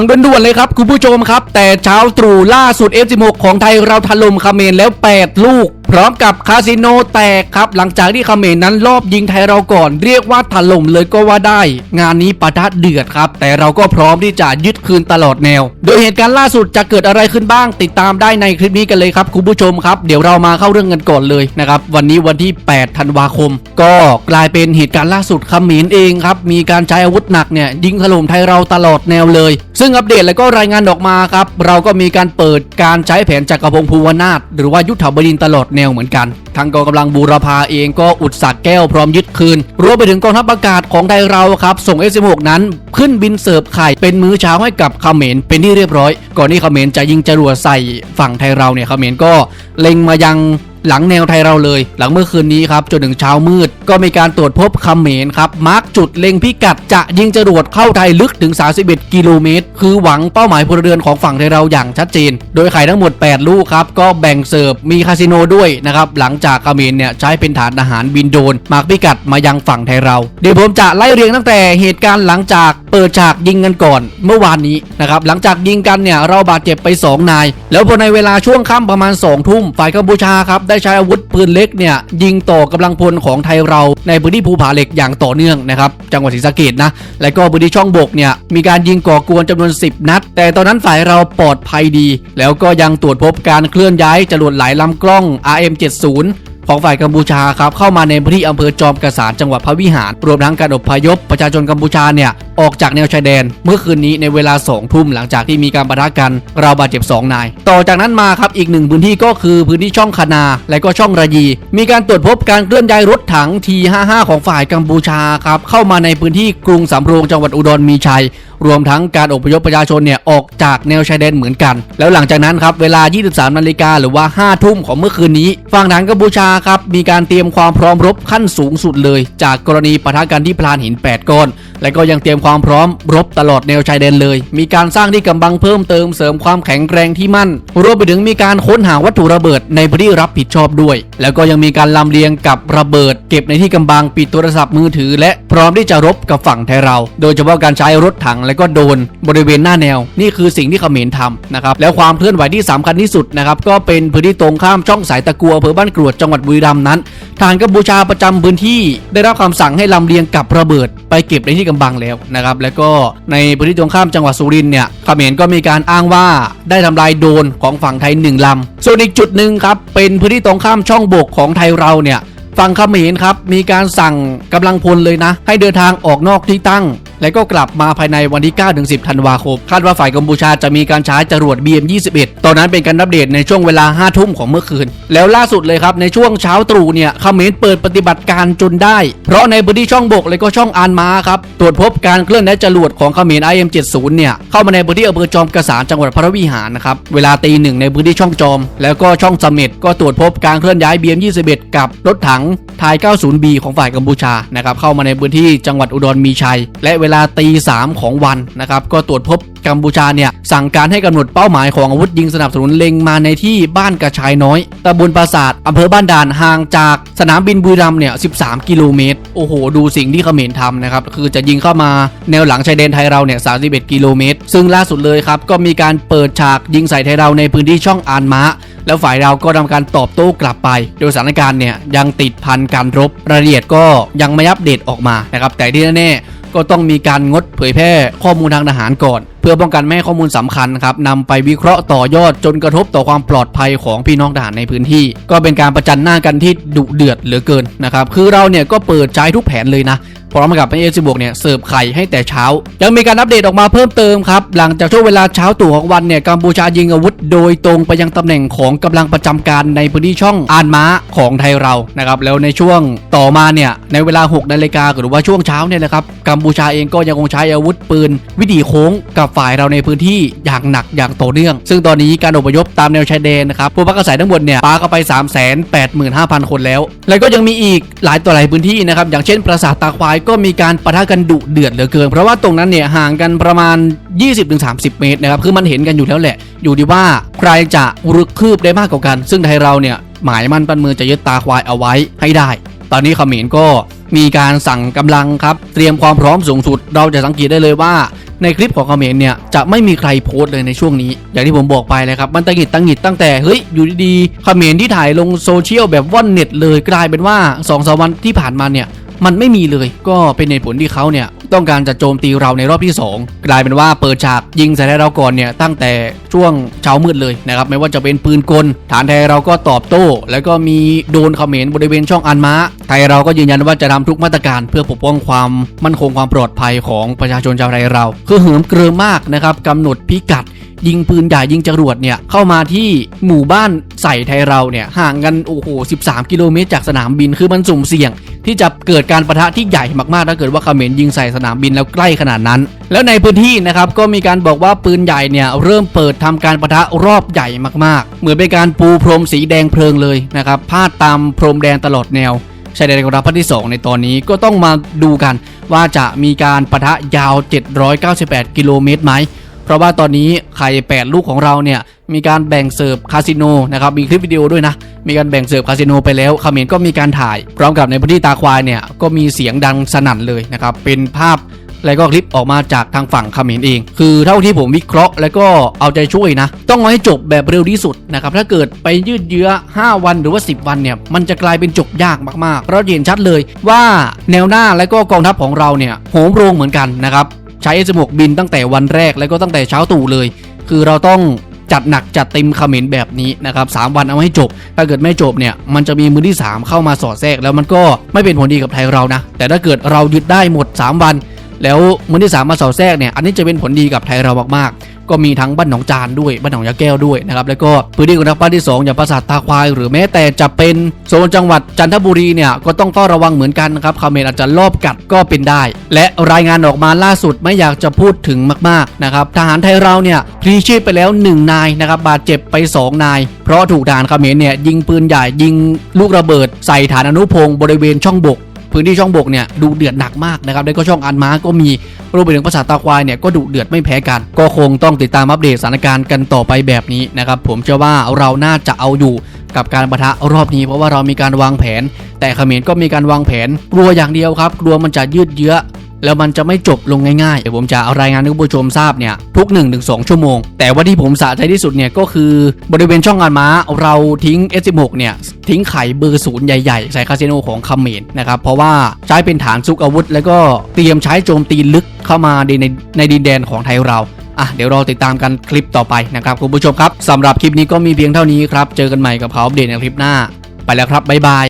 ฟังด่วนๆเลยครับคุณผู้ชมครับ แต่เช้าตรู่ล่าสุด F16 ของไทยเราถล่มเมนแล้ว 8 ลูก พร้อมกับคาสิโนแตกครับหลังจากที่เขมรนั้นรอบยิงไทยเราก่อน เรียกว่าถล่มเลยก็ว่าได้ งานนี้ปะทะเดือดครับ แต่เราก็พร้อมที่จะยึดคืนตลอดแนว โดยเหตุการณ์ล่าสุดจะเกิดอะไรขึ้นบ้าง ติดตามได้ในคลิปนี้กันเลยครับคุณผู้ชมครับ เดี๋ยวเรามาเข้าเรื่องกันก่อนเลยนะครับวันนี้วันที่ 8 ธันวาคม ก็กลายเป็นเหตุการณ์ล่าสุดเขมรเองครับมีการใช้อาวุธหนักเนี่ยยิงถล่มไทยเราตลอดแนวเลย ซึ่งอัปเดตแล้วก็รายงานออกมาครับเราก็มีการเปิดการใช้แผนจักรพงศ์ภูวนาถหรือว่ายุทธบดินตลอดแนวเหมือนกัน ทางกองกำลังบูรพาเองก็อุดสักแก้วพร้อมยึดคืน รวมไปถึงกองทัพอากาศของไทยเราครับ ส่ง S16 นั้นขึ้นบินเสิร์ฟไข่เป็นมื้อเช้าให้กับเขมรเป็นที่เรียบร้อย ก่อนที่เขมรจะยิงจรวดใส่ฝั่งไทยเราเนี่ยเขมรก็เล็งมายัง หลังแนวไทยเราเลย หลังเมื่อคืนนี้ครับจนถึงเช้ามืด ก็มีการตรวจพบเขมรครับมาร์กจุดเล็งพิกัดจะยิงจรวดเข้าไทยลึกถึง 31 กิโลเมตร คือหวังเป้าหมายพลเรือนของฝั่งไทยเราอย่างชัดเจน โดยไข่ทั้งหมด 8 ลูกครับก็แบ่งเสิร์ฟมีคาสิโนด้วยนะครับหลังจากเขมรเนี่ยใช้เป็นฐานทหารบินโดนมาร์กพิกัดมายังฝั่งไทยเรา เดี๋ยวผมจะไล่เรียงตั้งแต่เหตุการณ์หลังจากเปิดฉากยิงกันก่อนเมื่อวานนี้นะครับหลังจากยิงกันเนี่ยเราบาดเจ็บไป 2 นาย แล้วพอในเวลาช่วงค่ำประมาณ2ทุ่มฝ่ายกัมพูชาครับได้ใช้อาวุธปืนเล็กเนี่ยยิงต่อกำลังพลของไทยเราในพื้นที่ภูผาเหล็กอย่างต่อเนื่องนะครับจังหวัดศรีสะเกดนะและก็พื้นที่ช่องบกเนี่ยมีการยิงก่อกวนจำนวน 10 นัด แต่ตอนนั้นฝ่ายเราปลอดภัยดี แล้วก็ยังตรวจพบการเคลื่อนย้ายจรวดหลายลำกล้อง RM70 ของฝ่ายกัมพูชาครับเข้ามาในพื้นที่อำเภอจอมกระสานจังหวัดพระวิหาร รวมทั้งการอพยพประชาชนกัมพูชาเนี่ยออกจากแนวชายแดน เมื่อคืนนี้ในเวลา2ทุ่มหลังจากที่มีการปะทะกันเราบาดเจ็บ 2 นาย ต่อจากนั้นมาครับอีกหนึ่งพื้นที่ก็คือพื้นที่ช่องคานา และก็ช่องระยี มีการตรวจพบการเคลื่อนย้ายรถถัง T55 ของฝ่ายกัมพูชาครับเข้ามาในพื้นที่กรุงสำโรงจังหวัดอุดรมีชัย รวมทั้งการอพยพประชาชนเนี่ยออกจากแนวชายแดนเหมือนกัน แล้วหลังจากนั้นครับเวลา 23นาฬิกาหรือว่า 5 ทุ่มของเมื่อคืนนี้ ฝั่งทางกัมพูชาครับมีการเตรียมความพร้อมรบขั้นสูงสุดเลย จากกรณีปะทะกันที่พลานหิน 8 ก้อน และก็ยังเตรียมความพร้อมรบตลอดแนวชายแดนเลย มีการสร้างที่กำบังเพิ่มเติมเสริมความแข็งแกร่งที่มั่น รวมไปถึงมีการค้นหาวัตถุระเบิดในพื้นที่รับผิดชอบด้วย แล้วก็ยังมีการลำเลียงกับระเบิด เก็บในที่กำบังปิดโทรศัพท์มือถือ และพร้อมที่จะรบกับฝั่งไทยเรา โดยเฉพาะการใช้รถถังและก็โดนบริเวณหน้าแนว นี่คือสิ่งที่เขมรทำนะครับแล้วความเคลื่อนไหวที่สำคัญที่สุดนะครับก็เป็นพื้นที่ตรงข้ามช่องสายตะกัวอำเภอบ้านกรวดจังหวัดบุรีรัมย์นั้นทหารกัมพูชาประจำพื้นที่ ได้รับคำสั่งให้ลำเลียงกับระเบิด ไปเก็บในที่กำบังแล้วนะครับ แล้วก็ในพื้นที่ตรงข้ามจังหวัดสุรินทร์เนี่ยเขมรก็มีการอ้างว่าได้ทำลายโดนของฝั่งไทยหนึ่งลำส่วนอีกจุดหนึ่งครับเป็นพื้นที่ตรงข้ามช่องบกของไทยเราเนี่ยฝั่งเขมรครับมีการสั่งกำลังพลเลยนะ ให้เดินทางออกนอกที่ตั้ง และก็กลับมาภายในวันที่ 9 ถึง 10 ธันวาคม คาดว่าฝ่ายกัมพูชาจะมีการใช้จรวด BM21 ตอนนั้นเป็นการอัปเดตในช่วงเวลา 5 ทุ่มของเมื่อคืน แล้วล่าสุดเลยครับ ในช่วงเช้าตรู่เนี่ยเขมรเปิดปฏิบัติการจนได้ เพราะในพื้นที่ช่องบก และก็ช่องอานมาครับ ตรวจพบการเคลื่อนย้ายจรวดของเขมร IM70 เนี่ยเข้ามาในพื้นที่อำเภอจอมกระสานจังหวัดพระวิหารนะครับเวลาตีหนึ่งในพื้นที่ช่องจอม แล้วก็ช่องเสม็ดก็ตรวจพบการเคลื่อนย้าย BM21 กับรถถังทาย 90B ของฝ่ายกัมพูชานะครับเข้ามาในพื้นที่จังหวัดอุดรมีชัย และเวลาตีสามของวันนะครับก็ตรวจพบกัมพูชาเนี่ยสั่งการให้กำหนดเป้าหมายของอาวุธยิงสนับสนุนเล็งมาในที่บ้านกระชายน้อยตำบลปราสาทอำเภอบ้านด่านห่างจากสนามบินบุรีรัมย์เนี่ย 13 กิโลเมตร โอ้โห ดูสิ่งที่เขมรทำนะครับ คือจะยิงเข้ามาแนวหลังชายแดนไทยเราเนี่ย 31 กิโลเมตร ซึ่งล่าสุดเลยครับ ก็มีการเปิดฉากยิงใส่ไทยเราในพื้นที่ช่องอานม้าแล้วฝ่ายเราก็ทำการตอบโต้กลับไป โดยสถานการณ์เนี่ยยังติดพันการรบรายละเอียดก็ยังไม่อัปเดตออกมานะครับแต่ที่แน่ๆ ก็ต้องมีการงดเผยแพร่ข้อมูลทางทหารก่อน เพื่อป้องกันไม่ให้ข้อมูลสำคัญครับนำไปวิเคราะห์ต่อยอดจนกระทบต่อความปลอดภัยของพี่น้องทหารในพื้นที่ ก็เป็นการประจันหน้ากันที่ดุเดือดเหลือเกินนะครับคือเราเนี่ยก็เปิดใช้ทุกแผนเลยนะ พร้อมกับเอซิบวกเนี่ยเสิร์ฟไข่ให้แต่เช้า ยังมีการอัปเดตออกมาเพิ่มเติมครับ หลังจากช่วงเวลาเช้าตู่ของวันเนี่ยกัมพูชายิงอาวุธโดยตรงไปยังตำแหน่งของกำลังประจำการในพื้นที่ช่องอานม้าของไทยเรานะครับแล้วในช่วงต่อมาเนี่ยในเวลา6นาฬิกาหรือว่าช่วงเช้าเนี่ยนะครับกัมพูชาเองก็ยังคงใช้อาวุธปืน วิถีโค้งกับฝ่ายเราในพื้นที่อย่างหนักอย่างต่อเนื่อง ซึ่งตอนนี้การอพยพตามแนวชายแดนนะครับผู้พักอาศัยทั้งหมดเนี่ยปาเข้าไป 3 8 5 0 0 0 คนแล้ว แล้วก็ยังมีอีกหลายต่อหลายพื้นที่นะครับอย่างเช่นปราสาทตาควายก็มีการปะทะกันดุเดือดเหลือเกิน เพราะว่าตรงนั้นเนี่ยห่างกันประมาณ 20-30 เมตรนะครับคือมันเห็นกันอยู่แล้วแหละ อยู่ที่ว่าใครจะรุกคืบได้มากกว่ากัน ซึ่งไทยเราเนี่ยหมายมั่นปันมือจะยึดตาควายเอาไว้ให้ได้ ตอนนี้เขมรก็มีการสั่งกำลังครับ เตรียมความพร้อมสูงสุด เราจะสังเกตได้เลยว่า ในคลิปของเขมรเนี่ยจะไม่มีใครโพสต์เลยในช่วงนี้ อย่างที่ผมบอกไปเลยครับมันตังหิดตังหิดตั้งแต่เฮ้ยอยู่ดีๆเขมรที่ถ่ายลงโซเชียลแบบว่อนเน็ตเลยกลายเป็นว่า2อสวันที่ผ่านมาเนี่ย มันไม่มีเลย ก็เป็นเหตุผลที่เขาเนี่ยต้องการจะโจมตีเราในรอบที่ 2 กลายเป็นว่าเปิดฉากยิงใส่ไทยเราก่อนเนี่ยตั้งแต่ช่วงเช้ามืดเลยนะครับไม่ว่าจะเป็นปืนกล ฐานไทยเราก็ตอบโต้ แล้วก็มีโดนเขมรบริเวณช่องอันม้าไทยเราก็ยืนยันว่าจะทำทุกมาตรการเพื่อปกป้องความมั่นคงความปลอดภัยของประชาชนชาวไทยเรา คือเหิมเกริมมากนะครับกำหนดพิกัดยิงปืนใหญ่ยิงจรวดเนี่ยเข้ามาที่หมู่บ้าน ใส่ไทยเราเนี่ยห่างกันโอ้โห 13 กิโลเมตรจากสนามบินคือมันสุ่มเสี่ยง ที่จะเกิดการประทะที่ใหญ่มากๆ ถ้าเกิดว่าเขมรยิงใส่สนามบินแล้วใกล้ขนาดนั้น แล้วในพื้นที่นะครับก็มีการบอกว่าปืนใหญ่เนี่ยเริ่มเปิดทำการประทะรอบใหญ่มากๆ เหมือนเป็นการปูพรมสีแดงเพลิงเลยนะครับพาดตามพรมแดนตลอดแนวชายแดนกองทัพภาคที่ 2 ในตอนนี้ก็ต้องมาดูกัน ว่าจะมีการประทะยาว 798 กิโลเมตรไหม เพราะว่าตอนนี้ไข่ 8 ลูกของเราเนี่ย มีการแบ่งเสิร์ฟคาสิโนนะครับมีคลิปวิดีโอด้วยนะ มีการแบ่งเสิร์ฟคาสิโนไปแล้วเขมรก็มีการถ่าย พร้อมกับในพื้นที่ตาควายเนี่ยก็มีเสียงดังสนั่นเลยนะครับเป็นภาพแล้วก็คลิปออกมาจากทางฝั่งเขมรเอง คือเท่าที่ผมวิเคราะห์แล้วก็เอาใจช่วยนะ ต้องเอาให้จบแบบเร็วที่สุดนะครับ ถ้าเกิดไปยืดเยื้อ 5 วันหรือว่า 10 วันเนี่ย มันจะกลายเป็นจบยากมากๆเพราะเห็นชัดเลยว่าแนวหน้าและก็กองทัพของเราเนี่ยโหมโรงเหมือนกันนะครับ ใช้ S16 บินตั้งแต่วันแรกแล้วก็ตั้งแต่เช้าตู่เลย คือเราต้อง จัดหนักจัดเต็มเขมรแบบนี้นะครับสามวันเอาให้จบ ถ้าเกิดไม่จบเนี่ยมันจะมีมือที่ 3 เข้ามาสอดแทรกแล้วมันก็ไม่เป็นผลดีกับไทยเรานะ แต่ถ้าเกิดเราหยุดได้หมด 3 วัน แล้วมือที่ 3 มาสอดแทรกเนี่ยอันนี้จะเป็นผลดีกับไทยเรามากๆ ก็มีทั้งบ้านหนองจานด้วยบ้านหนองยาแก้วด้วยนะครับแล้วก็พื้นที่ของทัพภาคที่ 2 อย่างปราสาทตาควาย หรือแม้แต่จะเป็นโซนจังหวัดจันทบุรีเนี่ยก็ต้องเฝ้าระวังเหมือนกันนะครับคาเมรอาจจะลอบกัดก็เป็นได้ และรายงานออกมาล่าสุดไม่อยากจะพูดถึงมากๆนะครับทหารไทยเราเนี่ยพลีชีพไปแล้ว 1 นายนะครับบาดเจ็บไป 2 นาย เพราะถูกทหารเมรเนี่ยยิงปืนใหญ่ยิงลูกระเบิด ใส่ฐานอนุพงศ์บริเวณช่องบก พื้นที่ช่องบกเนี่ยดูเดือดหนักมากนะครับแล้วก็ช่องอันม้าก็มีรวมไปถึงภาษาตาควายเนี่ยก็ดุเดือดไม่แพ้กัน ก็คงต้องติดตามอัปเดตสถานการณ์กันต่อไปแบบนี้นะครับผมเชื่อว่าเราน่าจะเอาอยู่กับการประทะรอบนี้ เพราะว่าเรามีการวางแผน แต่เขมรก็มีการวางแผนกลัวอย่างเดียวครับ กลัวมันจะยืดเยื้อ แล้วมันจะไม่จบลงง่ายๆเดี๋ยวผมจะเอารายงานให้คุณผู้ชมทราบเนี่ยทุก 1-2 ชั่วโมง แต่ว่าที่ผมสะใจที่สุดเนี่ยก็คือบริเวณช่องงานม้าเราทิ้ง S16 เนี่ยทิ้งไข่เบอร์ศูนย์ใหญ่ๆ ใส่คาสิโนของคาเมรนะครับเพราะว่าใช้เป็นฐานซุกอาวุธ แล้วก็เตรียมใช้โจมตีลึกเข้ามาในในในดินแดนของไทยเราอะเดี๋ยวรอติดตามกันคลิปต่อไปนะครับคุณผู้ชมครับสำหรับคลิปนี้ก็มีเพียงเท่านี้ครับเจอกันใหม่กับเขาอัปเดตในคลิปหน้า ไปแล้วครับบ๊ายบาย